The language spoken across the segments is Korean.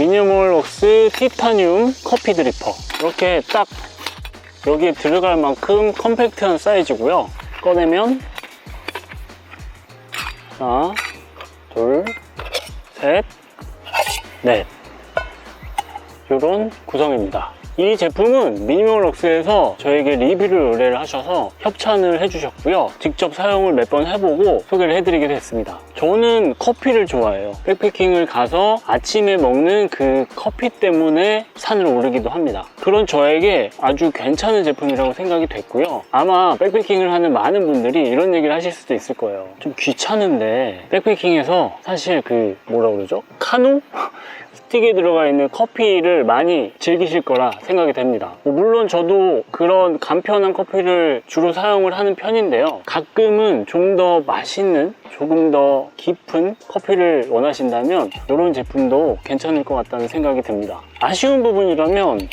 미니멀웍스 티타늄 커피 드리퍼. 이렇게 딱 여기에 들어갈 만큼 컴팩트한 사이즈고요. 꺼내면 하나 둘셋넷. 이런 구성입니다. 이 제품은 미니멀럭스에서 저에게 리뷰를 의뢰를 하셔서 협찬을 해주셨고요. 직접 사용을 몇 번 해보고 소개를 해드리기도 했습니다. 저는 커피를 좋아해요. 백패킹을 가서 아침에 먹는 그 커피 때문에 산을 오르기도 합니다. 그런 저에게 아주 괜찮은 제품이라고 생각이 됐고요. 아마 백패킹을 하는 많은 분들이 이런 얘기를 하실 수도 있을 거예요. 좀 귀찮은데 백패킹에서 사실 그 뭐라 그러죠? 카누? 스틱에 들어가 있는 커피를 많이 즐기실 거라 생각이 됩니다. 뭐 물론 저도 그런 간편한 커피를 주로 사용을 하는 편인데요. 가끔은 좀 더 맛있는, 조금 더 깊은 커피를 원하신다면 이런 제품도 괜찮을 것 같다는 생각이 듭니다. 아쉬운 부분이라면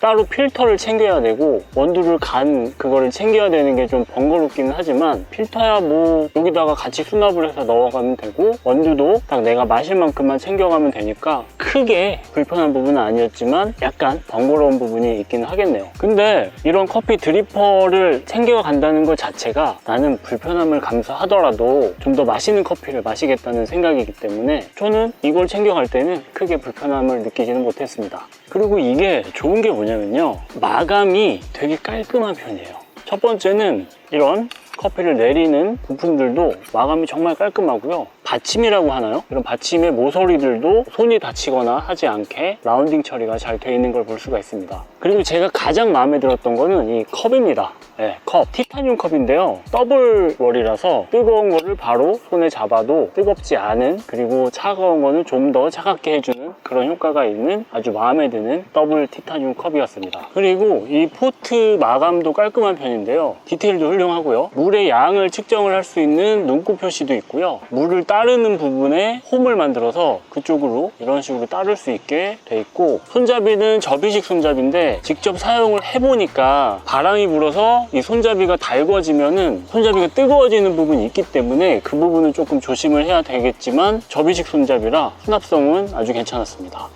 따로 필터를 챙겨야 되고 원두를 간 그거를 챙겨야 되는 게 좀 번거롭기는 하지만 필터야 뭐 여기다가 같이 수납을 해서 넣어가면 되고 원두도 딱 내가 마실 만큼만 챙겨가면 되니까 크게 불편한 부분은 아니었지만 약간 번거로운 부분이 있기는 하겠네요. 근데 이런 커피 드리퍼를 챙겨 간다는 것 자체가 나는 불편함을 감수하더라도 좀 더 맛있는 커피를 마시겠다는 생각이기 때문에 저는 이걸 챙겨갈 때는 크게 불편함을 느끼지는 못했습니다. 그리고 이게 좋은 게 뭐냐면요. 마감이 되게 깔끔한 편이에요. 첫 번째는 이런 커피를 내리는 부품들도 마감이 정말 깔끔하고요. 받침이라고 하나요? 이런 받침의 모서리들도 손이 다치거나 하지 않게 라운딩 처리가 잘 되어 있는 걸 볼 수가 있습니다. 그리고 제가 가장 마음에 들었던 거는 이 컵입니다. 네, 컵. 티타늄 컵인데요. 더블 월이라서 뜨거운 거를 바로 손에 잡아도 뜨겁지 않은 그리고 차가운 거는 좀 더 차갑게 해주는 그런 효과가 있는 아주 마음에 드는 더블 티타늄 컵이었습니다. 그리고 이 포트 마감도 깔끔한 편인데요. 디테일도 훌륭하고요. 물의 양을 측정을 할 수 있는 눈곱 표시도 있고요. 물을 따르는 부분에 홈을 만들어서 그쪽으로 이런 식으로 따를 수 있게 돼 있고 손잡이는 접이식 손잡이인데 직접 사용을 해보니까 바람이 불어서 이 손잡이가 달궈지면은 손잡이가 뜨거워지는 부분이 있기 때문에 그 부분은 조금 조심을 해야 되겠지만 접이식 손잡이라 수납성은 아주 괜찮았습니다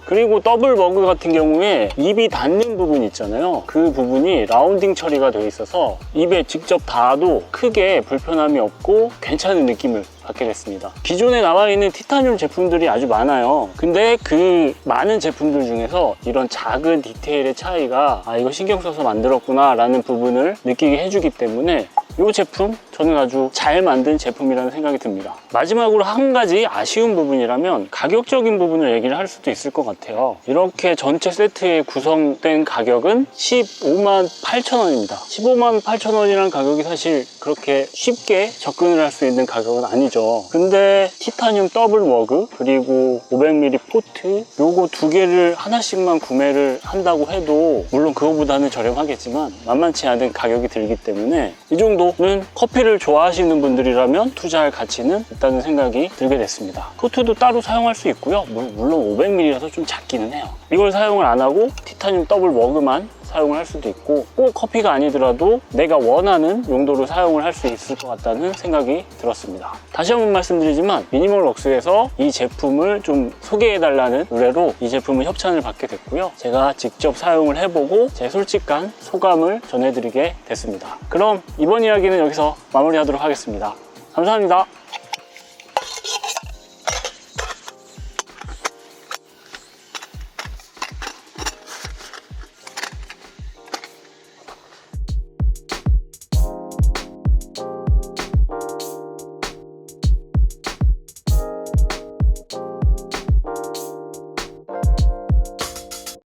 그리고 더블 머그 같은 경우에 입이 닿는 부분 있잖아요 그 부분이 라운딩 처리가 되어 있어서 입에 직접 닿아도 크게 불편함이 없고 괜찮은 느낌을 받게 됐습니다. 기존에 나와 있는 티타늄 제품들이 아주 많아요. 근데 그 많은 제품들 중에서 이런 작은 디테일의 차이가 아 이거 신경 써서 만들었구나 라는 부분을 느끼게 해주기 때문에 이 제품 저는 아주 잘 만든 제품이라는 생각이 듭니다. 마지막으로 한 가지 아쉬운 부분이라면 가격적인 부분을 얘기를 할 수도 있을 것 같아요. 이렇게 전체 세트에 구성된 가격은 15만 8천 원입니다. 15만 8천 원이라는 가격이 사실 그렇게 쉽게 접근을 할 수 있는 가격은 아니죠. 근데 티타늄 더블 워그 그리고 500ml 포트 요거 두 개를 하나씩만 구매를 한다고 해도 물론 그거보다는 저렴하겠지만 만만치 않은 가격이 들기 때문에 이 정도는 커피를 좋아하시는 분들이라면 투자할 가치는 있다는 생각이 들게 됐습니다. 포트도 따로 사용할 수 있고요. 물- 물론 500ml라서 좀 작기는 해요. 이걸 사용을 안 하고 티타늄 더블 워그만 사용을 할 수도 있고 꼭 커피가 아니더라도 내가 원하는 용도로 사용을 할 수 있을 것 같다는 생각이 들었습니다. 다시 한번 말씀드리지만 미니멀 웍스에서 이 제품을 좀 소개해달라는 의뢰로 이 제품을 협찬을 받게 됐고요. 제가 직접 사용을 해보고 제 솔직한 소감을 전해드리게 됐습니다. 그럼 이번 이야기는 여기서 마무리하도록 하겠습니다. 감사합니다.